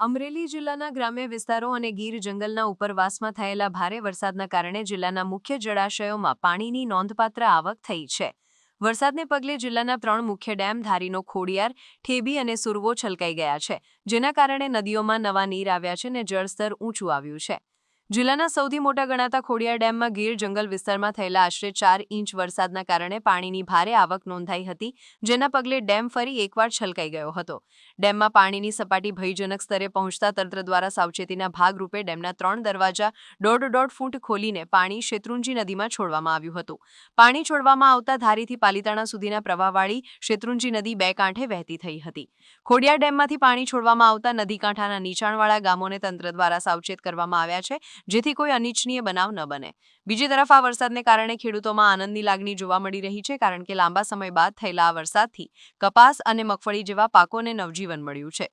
અમરેલી જિલ્લાના ગ્રામ્ય વિસ્તારો અને ગીર જંગલના ઉપરવાસમાં થયેલા ભારે વરસાદના કારણે જિલ્લાના મુખ્ય જળાશયોમાં પાણીની નોંધપાત્ર આવક થઈ છે. વરસાદને પગલે જિલ્લાના ત્રણ મુખ્ય ડેમ, ધારીનો ખોડિયાર, ઠેબી અને સુરવો છલકાઈ ગયા છે, જેના કારણે નદીઓમાં નવા નીર આવ્યા છે અને જળસ્તર ઊંચું આવ્યું છે. જિલ્લાના સૌથી મોટા ગણાતા ખોડિયાર ડેમમાં ગીર જંગલ વિસ્તારમાં થયેલા આશરે ચાર ઇંચ વરસાદના કારણે પાણીની ભારે આવક નોંધાઈ હતી, જેના પગલે ડેમ ફરી એકવાર છલકાઈ ગયો હતો. ડેમમાં પાણીની સપાટી ભયજનક સ્તરે પહોંચતા તંત્ર દ્વારા સાવચેતીના ભાગરૂપે ડેમના ત્રણ દરવાજા દોઢ દોઢ ફૂટ ખોલીને પાણી શેત્રુંજી નદીમાં છોડવામાં આવ્યું હતું. પાણી છોડવામાં આવતા ધારીથી પાલીતાણા સુધીના પ્રવાહવાળી શેત્રુંજી નદી બે કાંઠે વહેતી થઈ હતી. ખોડિયાર ડેમમાંથી પાણી છોડવામાં આવતા નદી કાંઠાના નીચાણવાળા ગામોને તંત્ર દ્વારા સાવચેત કરવામાં આવ્યા છે જેથી કોઈ અનિચ્છનીય બનાવ ન બને. બીજી તરફ, આ વરસાદને કારણે ખેડૂતોમાં આનંદની લાગણી જોવા મળી રહી છે, કારણ કે લાંબા સમય બાદ થયેલા આ વરસાદથી કપાસ અને મગફળી જેવા પાકોને નવજીવન મળ્યું છે.